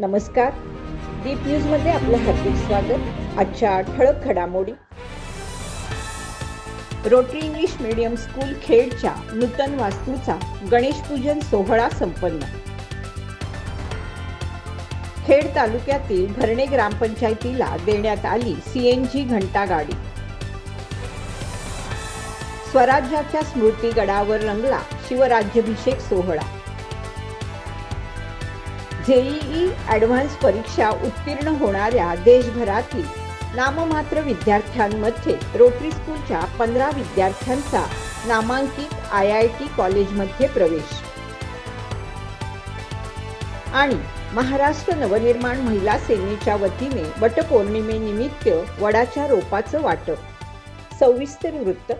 नमस्कार. दीप न्यूजमध्ये आपलं हार्दिक स्वागत. आजच्या ठळक घडामोडी. रोटरी इंग्लिश मीडियम स्कूल खेडच्या नूतन वास्तूचा गणेश पूजन सोहळा संपन्न. खेड तालुक्यातील भरणे ग्रामपंचायतीला देण्यात आली सीएनजी घंटा गाडी स्वराज्याच्या स्मृतिगडावर रंगला शिवराज्याभिषेक सोहळा. जेईई ॲडव्हान्स परीक्षा उत्तीर्ण होणाऱ्या देशभरातील नाममात्र विद्यार्थ्यांमध्ये रोटरी स्कूलच्या पंधरा विद्यार्थ्यांचा नामांकित आय आय टी कॉलेजमध्ये प्रवेश. आणि महाराष्ट्र नवनिर्माण महिला सेनेच्या वतीने वटपौर्णिमेनिमित्त वडाच्या रोपाचं वाटप. सविस्तर वृत्त.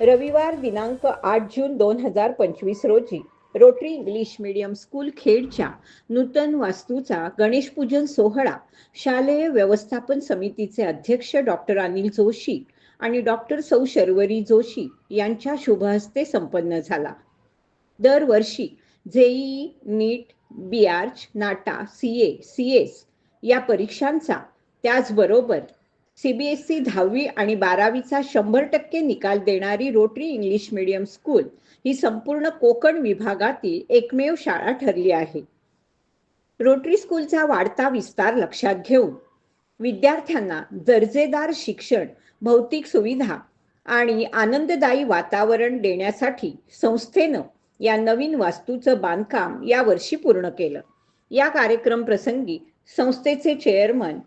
रविवार दिनांक आठ जून दोन हजार पंचवीस रोजी रोटरी इंग्लिश मीडियम स्कूल खेडच्या नूतन वास्तूचा गणेशपूजन सोहळा शालेय व्यवस्थापन समितीचे अध्यक्ष डॉक्टर अनिल जोशी आणि डॉक्टर सौ शर्वरी जोशी यांच्या शुभहस्ते संपन्न झाला. दरवर्षी JEE NEET B Arch NATA C A C S या परीक्षांचा त्याचबरोबर सीबीएसई दहावी आणि बारावीचा शंभर टक्के निकाल देणारी रोटरी इंग्लिश मीडियम स्कूल ही संपूर्ण कोकण विभागातील एकमेव शाळा ठरली आहे. रोटरी स्कूलचा वाढता विस्तार लक्षात घेऊन विद्यार्थ्यांना दर्जेदार शिक्षण भौतिक सुविधा आणि आनंददायी वातावरण देण्यासाठी संस्थेनं या नवीन वास्तूचं बांधकाम यावर्षी पूर्ण केलं. या कार्यक्रम प्रसंगी संस्थेचे चेअरमन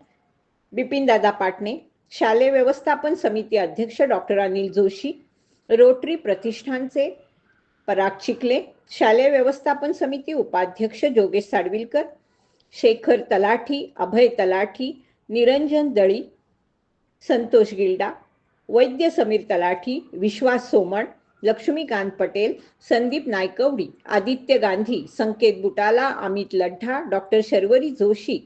बिपिनदादा पाटणे शालेय व्यवस्थापन समिती अध्यक्ष डॉक्टर अनिल जोशी रोटरी प्रतिष्ठानचे पराग चिखले शालेय व्यवस्थापन समिती उपाध्यक्ष जोगेश साडविलकर शेखर तलाठी अभय तलाठी निरंजन दळी संतोष गिल्डा वैद्य समीर तलाठी विश्वास सोमण लक्ष्मीकांत पटेल संदीप नायकवडी आदित्य गांधी संकेत बुटाला अमित लड्ढा डॉक्टर शर्वरी जोशी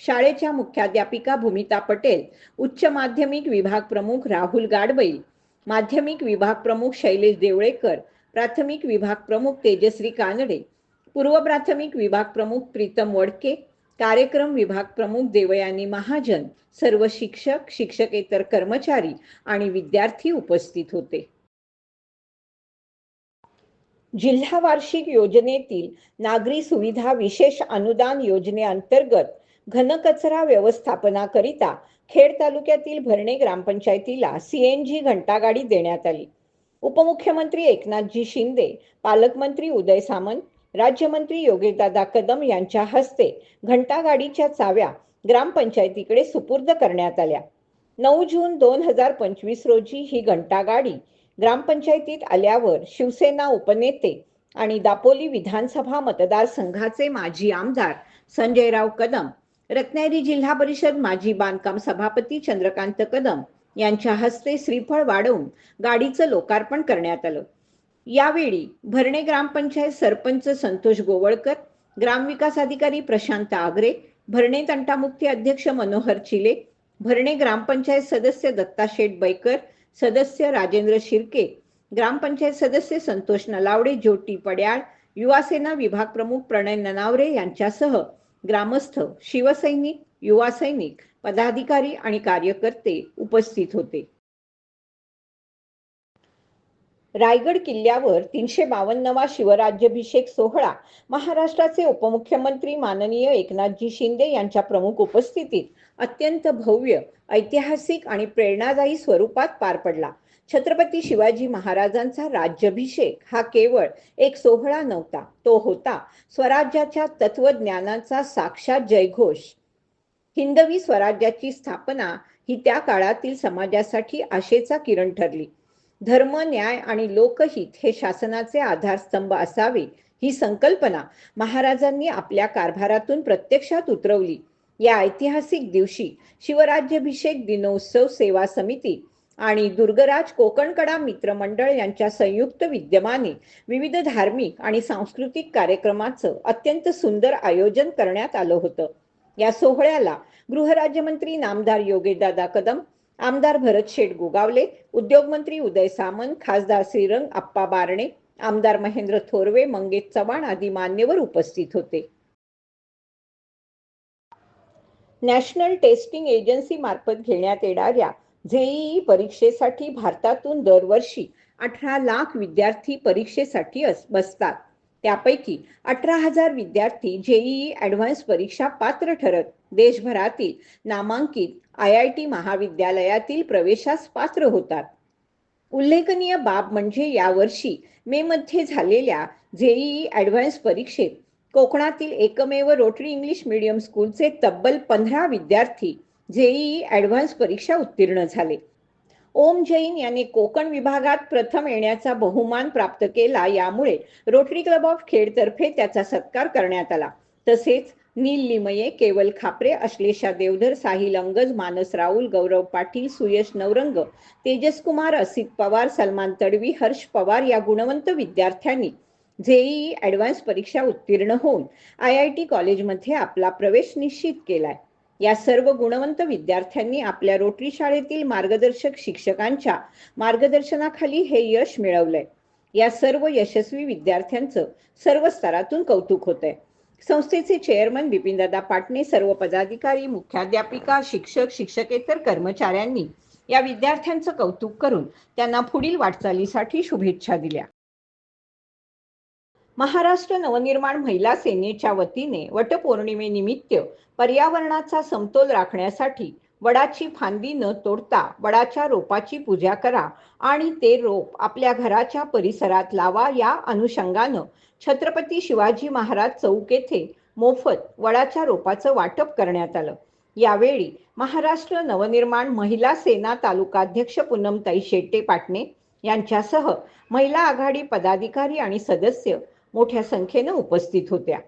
शाळेच्या मुख्याध्यापिका भूमिता पटेल उच्च माध्यमिक विभाग प्रमुख राहुल गाडबैल माध्यमिक विभाग प्रमुख शैलेश देवळेकर प्राथमिक विभाग प्रमुख तेजश्री कानडे पूर्व प्राथमिक विभाग प्रमुख प्रीतम वडके कार्यक्रम विभाग प्रमुख देवयानी महाजन सर्व शिक्षक शिक्षकेतर कर्मचारी आणि विद्यार्थी उपस्थित होते. जिल्हा वार्षिक योजनेतील नागरी सुविधा विशेष अनुदान योजनेअंतर्गत घनकचरा व्यवस्थापनाकरिता खेड तालुक्यातील भरणे ग्रामपंचायतीला सीएनजी घंटागाडी देण्यात आली. उपमुख्यमंत्री एकनाथजी शिंदे पालकमंत्री उदय सामंत राज्यमंत्री योगेदादा कदम यांच्या हस्ते घंटागाडीच्या चाव्या ग्रामपंचायतीकडे सुपूर्द करण्यात आल्या. नऊ जून दोन हजार पंचवीस रोजी ही घंटागाडी ग्रामपंचायतीत आल्यावर शिवसेना उपनेते आणि दापोली विधानसभा मतदारसंघाचे माजी आमदार संजयराव कदम रत्नागिरी जिल्हा परिषद माजी बांधकाम सभापती चंद्रकांत कदम यांच्या हस्ते श्रीफळ वाढवून गाडीचं लोकार्पण करण्यात आलं. यावेळी भरणे ग्रामपंचायत सरपंच संतोष गोवळकर ग्रामविकास अधिकारी प्रशांत आगरे भरणे तंटामुक्ती अध्यक्ष मनोहर चिले भरणे ग्रामपंचायत सदस्य दत्ता शेठ बैकर सदस्य राजेंद्र शिर्के ग्रामपंचायत सदस्य संतोष नलावडे ज्योती पड्याळ युवासेना विभाग प्रमुख प्रणय ननावरे यांच्यासह ग्रामस्थ शिवसैनिक युवा सैनिक पदाधिकारी आणि कार्यकर्ते उपस्थित होते. रायगड किल्ल्यावर तीनशे बावन्नवा शिवराज्याभिषेक सोहळा महाराष्ट्राचे उपमुख्यमंत्री माननीय एकनाथजी शिंदे यांच्या प्रमुख उपस्थितीत अत्यंत भव्य ऐतिहासिक आणि प्रेरणादायी स्वरूपात पार पडला. छत्रपती शिवाजी महाराजांचा राज्याभिषेक हा केवळ एक सोहळा नव्हता तो होता स्वराज्याच्या तत्वज्ञानाचा साक्षात जयघोष. हिंदवी स्वराज्याची स्थापना ही त्या काळातील समाजासाठी आशेचा किरण ठरली. धर्म न्याय आणि लोकहित हे शासनाचे आधारस्तंभ असावे ही संकल्पना महाराजांनी आपल्या कारभारातून प्रत्यक्षात उतरवली. या ऐतिहासिक दिवशी शिवराज्याभिषेक दिनोत्सव सेवा समिती आणि दुर्गराज कोकणकडा मित्रमंडळ यांच्या संयुक्त विद्यमाने विविध धार्मिक आणि सांस्कृतिक कार्यक्रमाचं अत्यंत सुंदर आयोजन करण्यात आलं होतं. या सोहळ्याला गृहराज्यमंत्री नामदार योगेशदादा कदम आमदार भरत शेठ गोगावले उद्योगमंत्री उदय सामंत खासदार श्रीरंग आप्पा बारणे आमदार महेंद्र थोरवे मंगेश चव्हाण आदी मान्यवर उपस्थित होते. नॅशनल टेस्टिंग एजन्सी मार्फत घेण्यात येणाऱ्या जेईई परीक्षेसाठी भारतातून दरवर्षी अठरा लाख विद्यार्थी परीक्षेसाठी अस- बसतात. त्यापैकी अठरा हजार विद्यार्थी जेईई ॲडव्हान्स परीक्षा पात्र ठरत देशभरातील नामांकित आय आय टी महाविद्यालयातील प्रवेशास पात्र होतात. उल्लेखनीय बाब म्हणजे यावर्षी मे मध्ये झालेल्या जेईई ॲडव्हान्स परीक्षेत कोकणातील एकमेव रोटरी इंग्लिश मीडियम स्कूलचे तब्बल पंधरा विद्यार्थी जेईई ॲडव्हान्स परीक्षा उत्तीर्ण झाले. ओम जैन यांनी कोकण विभागात प्रथम येण्याचा बहुमान प्राप्त केला. यामुळे रोटरी क्लब ऑफ खेडतर्फे त्याचा सत्कार करण्यात आला. तसेच नील लिमये केवल खापरे अश्लेषा देवधर साहिल अंगज मानस राहुल गौरव पाटील सुयश नवरंग तेजस कुमार असित पवार सलमान तडवी हर्ष पवार या गुणवंत विद्यार्थ्यांनी जेईई ॲडव्हान्स परीक्षा उत्तीर्ण होऊन आय आय टी कॉलेजमध्ये आपला प्रवेश निश्चित केलाय. या सर्व गुणवंत विद्यार्थ्यांनी आपल्या रोटरी शाळेतील मार्गदर्शक शिक्षकांच्या मार्गदर्शनाखाली हे यश मिळवलंय. या सर्व यशस्वी विद्यार्थ्यांचं सर्व स्तरातून कौतुक होतंय. संस्थेचे चेअरमन बिपिनदादा पाटणे सर्व पदाधिकारी मुख्याध्यापिका शिक्षक शिक्षकेतर कर्मचाऱ्यांनी या विद्यार्थ्यांचं कौतुक करून त्यांना पुढील वाटचालीसाठी शुभेच्छा दिल्या. महाराष्ट्र नवनिर्माण महिला सेनेच्या वतीने वटपौर्णिमेनिमित्त पर्यावरणाचा समतोल राखण्यासाठी वडाची फांदी न तोडता वडाच्या रोपाची पूजा करा आणि ते रोप आपल्या घराच्या परिसरात लावा या अनुषंगानं छत्रपती शिवाजी महाराज चौक येथे मोफत वडाच्या रोपाचं वाटप करण्यात आलं. यावेळी महाराष्ट्र नवनिर्माण महिला सेना तालुकाध्यक्ष पूनमताई शेट्टे पाटणे यांच्यासह महिला आघाडी पदाधिकारी आणि सदस्य मोठ्या संख्येनं उपस्थित होत्या.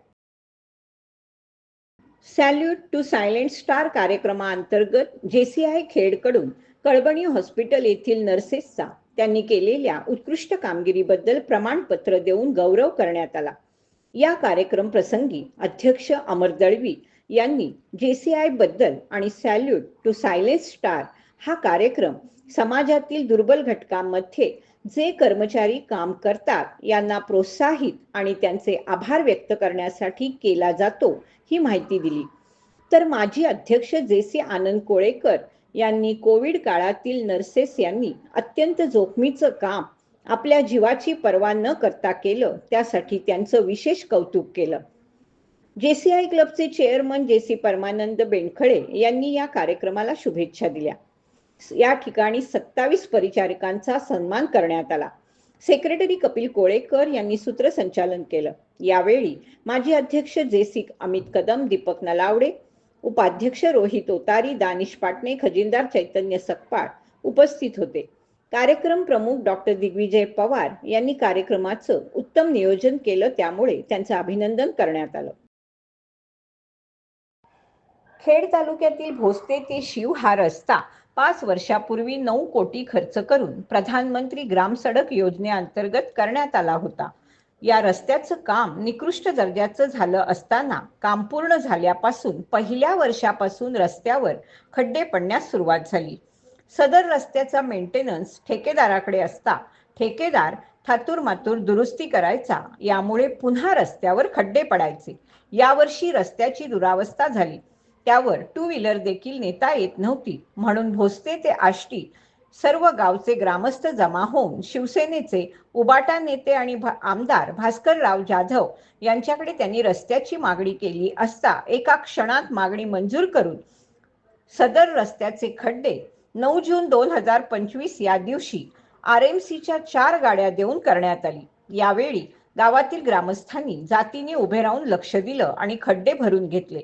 सॅल्यूट टू सायलेंट स्टार कार्यक्रमाअंतर्गत जेसीआय खेडकडून कळबणी हॉस्पिटल येथील नर्सेसचा त्यांनी केलेल्या उत्कृष्ट कामगिरीबद्दल प्रमाणपत्र देऊन गौरव करण्यात आला. या कार्यक्रम प्रसंगी अध्यक्ष अमर दळवी यांनी जेसीआयबद्दल आणि सॅल्यूट टू सायलेंट स्टार हा कार्यक्रम समाजातील दुर्बल घटकांमध्ये जे कर्मचारी काम करतात यांना प्रोत्साहित आणि त्यांचे आभार व्यक्त करण्यासाठी केला जातो ही माहिती दिली. तर माजी अध्यक्ष जे सी आनंद कोळेकर यांनी कोविड काळातील नर्सेस यांनी अत्यंत जोखमीचं काम आपल्या जीवाची पर्वा न करता केलं त्यासाठी त्यांचं विशेष कौतुक केलं. जेसीआय क्लबचे चेअरमन जे सी परमानंद बेंडखळे यांनी या कार्यक्रमाला शुभेच्छा दिल्या. या ठिकाणी सत्तावीस परिचारिकांचा सन्मान करण्यात आला. सेक्रेटरी कपिल कोळेकर यांनी सूत्रसंचालन केलं. यावेळी माजी अध्यक्ष जेसिक अमित कदम दीपक नलावडे उपाध्यक्ष रोहित ओतारी दानिश पाटणे खजिनदार चैतन्य सकपाळ उपस्थित होते. कार्यक्रम प्रमुख डॉक्टर दिग्विजय पवार यांनी कार्यक्रमाचं उत्तम नियोजन केलं त्यामुळे त्यांचं अभिनंदन करण्यात आलं. खेड तालुक्यातील भोसते ते शिव हा रस्ता पाच वर्षापूर्वी नऊ कोटी खर्च करून प्रधानमंत्री ग्राम सडक योजनेअंतर्गत करण्यात आला होता. या रस्त्याचं काम निकृष्ट दर्जाचं झालं असताना काम पूर्ण झाल्यापासून पहिल्या वर्षापासून रस्त्यावर खड्डे पडण्यास सुरुवात झाली. सदर रस्त्याचा मेंटेनन्स ठेकेदाराकडे असता ठेकेदार थातूर मातूर दुरुस्ती करायचा यामुळे पुन्हा रस्त्यावर खड्डे पडायचे. यावर्षी रस्त्याची दुरावस्था झाली. त्यावर टू व्हीलर देखील नेता येत नव्हती. म्हणून भोसते ते आष्टी सर्व गावचे ग्रामस्थ जमा होऊन शिवसेनेचे उबाटा नेते आणि भा- आमदार भास्करराव जाधव यांच्याकडे त्यांनी रस्त्याची मागणी केली असता एका क्षणात मागणी मंजूर करून सदर रस्त्याचे खड्डे नऊ जून दोन हजार पंचवीस या दिवशी आर एम सीच्या चार गाड्या देऊन करण्यात आली. यावेळी गावातील ग्रामस्थांनी जातीने उभे राहून लक्ष दिलं आणि खड्डे भरून घेतले.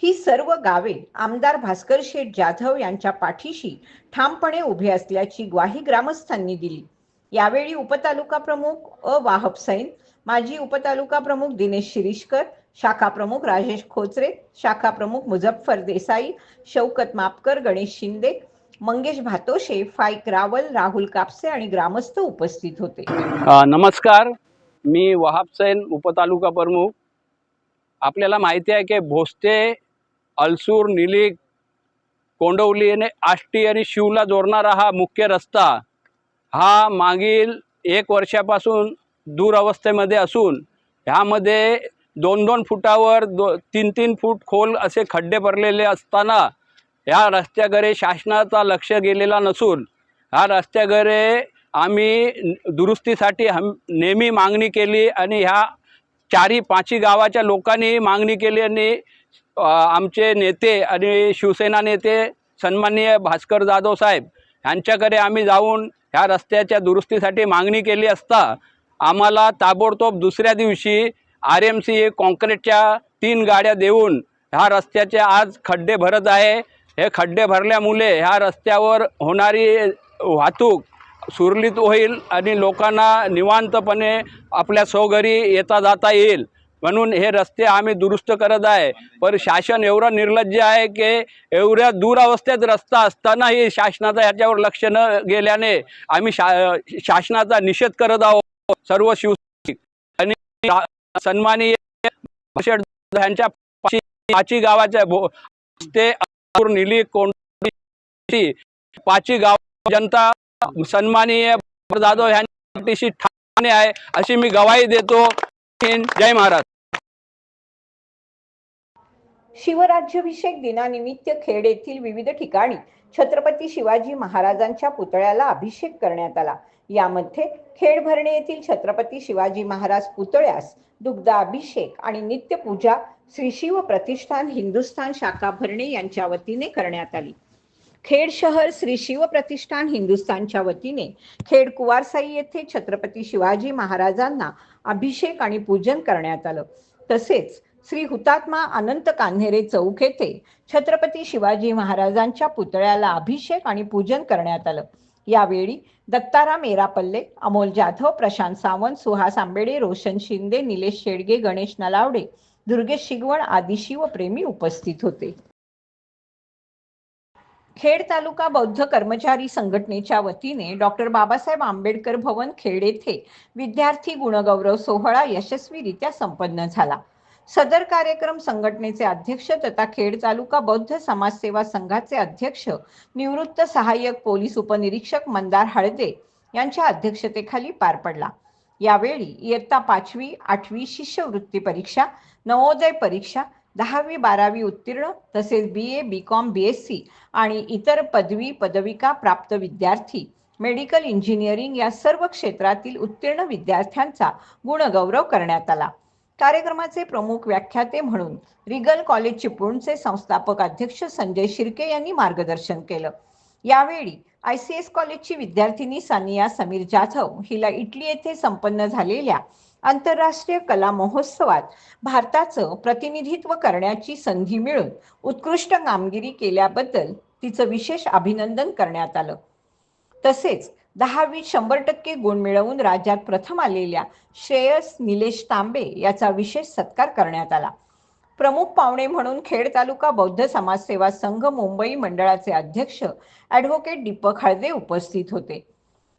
ही सर्व गावे आमदार भास्कर शेठ जाधव यांच्या पाठीशी ठामपणे उभे असल्याची ग्वाही ग्रामस्थांनी दिली. यावेळी उपतालुका प्रमुख अ. वाहप सैन माजी उपतालुका प्रमुख दिनेश शिरीषकर शाखा प्रमुख राजेश खोचरे शाखा प्रमुख मुझफ्फर देसाई शौकत मापकर गणेश शिंदे मंगेश भातोशे फाईक रावल राहुल कापसे आणि ग्रामस्थ उपस्थित होते. नमस्कार. मी वाहब सैन उपतालुका प्रमुख आपल्याला माहिती आहे की भोसते अलसूर निली कोंडवली आणि आष्टी आणि शिवला जोडणारा हा मुख्य रस्ता हा मागील एक वर्षापासून दूर अवस्थेमध्ये असून ह्यामध्ये दोन दोन फुटावर दो तीन तीन फूट खोल असे खड्डे भरलेले असताना ह्या रस्त्याकडे शासनाचा लक्ष गेलेला नसून ह्या रस्त्याकडे आम्ही दुरुस्तीसाठी हम नेहमी मागणी केली आणि ह्या चारी पाचही गावाच्या लोकांनी मागणी केली आणि आमचे नेते आणि शिवसेना नेते सन्माननीय भास्कर जाधव साहेब यांच्याकडे आम्ही जाऊन ह्या रस्त्याच्या दुरुस्तीसाठी मागणी केली असता आम्हाला ताबडतोब दुसऱ्या दिवशी आर एम सी कॉन्क्रीटच्या तीन गाड्या देऊन ह्या रस्त्याचे आज खड्डे भरत आहे. हे खड्डे भरल्यामुळे ह्या रस्त्यावर होणारी वाहतूक सुरळीत होईल आणि लोकांना निवांतपणे आपल्या स्वघरी येता जाता येईल. म्हणून हे रस्ते आम्ही दुरुस्त करत आहे. पण शासन एवढं निर्लज्ज आहे की एवढ्या दुरावस्थेत रस्ता असतानाही शासनाचा ह्याच्यावर लक्ष न गेल्याने आम्ही शा शासनाचा निषेध करत आहोत. सर्व शिव आणि सन्मानीय ह्यांच्या पाची गावाच्या भो ते निली कोण पाची गाव जनता सन्माननीय जाधव यांच्या ठाणे आहे अशी मी गवाही देतो. जय महाराज. शिवराज्याभिषेक दिनानिमित्त खेड येथील विविध ठिकाणी छत्रपती शिवाजी महाराजांच्या पुतळ्याला अभिषेक करण्यात आला. यामध्ये खेड भरणे येथील छत्रपती शिवाजी महाराज पुतळ्यास दुग्धाभिषेक आणि नित्यपूजा श्री शिव प्रतिष्ठान हिंदुस्थान शाखा भरणे यांच्या वतीने करण्यात आली. खेड शहर श्री शिव प्रतिष्ठान हिंदुस्थानच्या वतीने खेड कुवारसाई येथे छत्रपती शिवाजी महाराजांना अभिषेक आणि पूजन करण्यात आलं. तसेच श्री हुतात्मा अनंत कान्हेरे चौक येथे छत्रपती शिवाजी महाराजांच्या पुतळ्याला अभिषेक आणि पूजन करण्यात आलं. यावेळी दत्ताराम एरापल्ले अमोल जाधव प्रशांत सावंत सुहास आंबेडे रोशन शिंदे निलेश शेडगे गणेश नलावडे दुर्गेश शिगवण आदी शिवप्रेमी उपस्थित होते. खेड तालुका बौद्ध कर्मचारी संघटनेच्या वतीने डॉक्टर बाबासाहेब आंबेडकर भवन खेड येथे विद्यार्थी गुणगौरव सोहळा यशस्वीरित्या संपन्न झाला. सदर कार्यक्रम संघटनेचे अध्यक्ष तथा खेड तालुका बौद्ध समाजसेवा संघाचे अध्यक्ष निवृत्त सहाय्यक पोलीस उपनिरीक्षक मंदार हळदे यांच्या अध्यक्षतेखाली पार पडला. यावेळी इयत्ता पाचवी आठवी शिष्यवृत्ती परीक्षा नवोदय परीक्षा दहावी बारावी उत्तीर्ण तसेच B A B Com B S C आणि इतर पदवी पदविका प्राप्त विद्यार्थी. मेडिकल इंजिनिअरिंग या सर्व क्षेत्रातील उत्तीर्ण विद्यार्थ्यांचा गुणगौरव करण्यात आला. कार्यक्रमाचे प्रमुख व्याख्याते म्हणून रिगल कॉलेज चिपळूणचे संस्थापक अध्यक्ष संजय शिर्के यांनी मार्गदर्शन केलं. यावेळी आय सी एस कॉलेजची विद्यार्थिनी सानिया समीर जाधव हिला इटली येथे संपन्न झालेल्या आंतरराष्ट्रीय कला महोत्सवात भारताचं प्रतिनिधित्व करण्याची संधी मिळून उत्कृष्ट कामगिरी केल्याबद्दल तिचं विशेष अभिनंदन करण्यात आलं. तसेच दहावीत शंभर टक्के गुण मिळवून राज्यात प्रथम आलेल्या श्रेयस निलेश तांबे याचा विशेष सत्कार करण्यात आला. प्रमुख पाहुणे म्हणून खेड तालुका बौद्ध समाजसेवा संघ मुंबई मंडळाचे अध्यक्ष ॲडव्होकेट दीपक हळदे उपस्थित होते.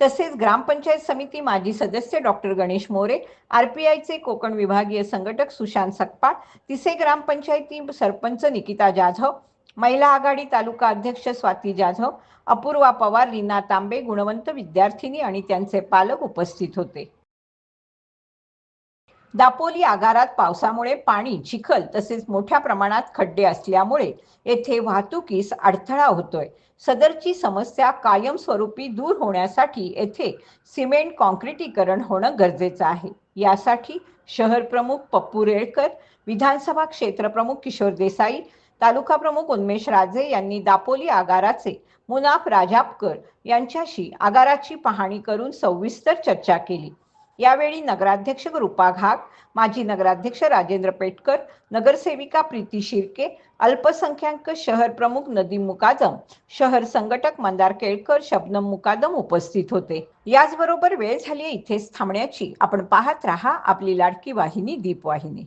तसेच ग्रामपंचायत समिती माजी सदस्य डॉक्टर गणेश मोरे आरपीआयचे कोकण विभागीय संघटक सुशांत सकपाळ तिसे ग्रामपंचायती सरपंच निकिता जाधव महिला आघाडी तालुका अध्यक्ष स्वाती जाधव अपूर्वा पवार रीना तांबे गुणवंत विद्यार्थिनी आणि त्यांचे पालक उपस्थित होते. दापोली आगारात पावसामुळे पाणी चिखल तसेच मोठ्या प्रमाणात खड्डे असल्यामुळे येथे वाहतुकीस अडथळा होतोय. सदरची समस्या कायमस्वरूपी दूर होण्यासाठी येथे सिमेंट कॉन्क्रिटीकरण होणं गरजेचं आहे. यासाठी शहर प्रमुख पप्पू रेळकर विधानसभा क्षेत्र प्रमुख किशोर देसाई तालुका प्रमुख उन्मेश राजे यांनी दापोली आगाराचे मुनाफ राजापकर यांच्याशी आगाराची पाहणी करून सविस्तर चर्चा केली. यावेळी नगराध्यक्ष रूपा घाग माजी नगराध्यक्ष राजेंद्र पेटकर नगरसेविका प्रीती शिर्के अल्पसंख्याक शहर प्रमुख नदीम मुकादम शहर संघटक मंदार केळकर शबनम मुकादम उपस्थित होते. याचबरोबर वेळ झाली इथेच थांबण्याची. आपण पाहत राहा आपली लाडकी वाहिनी दीपवाहिनी.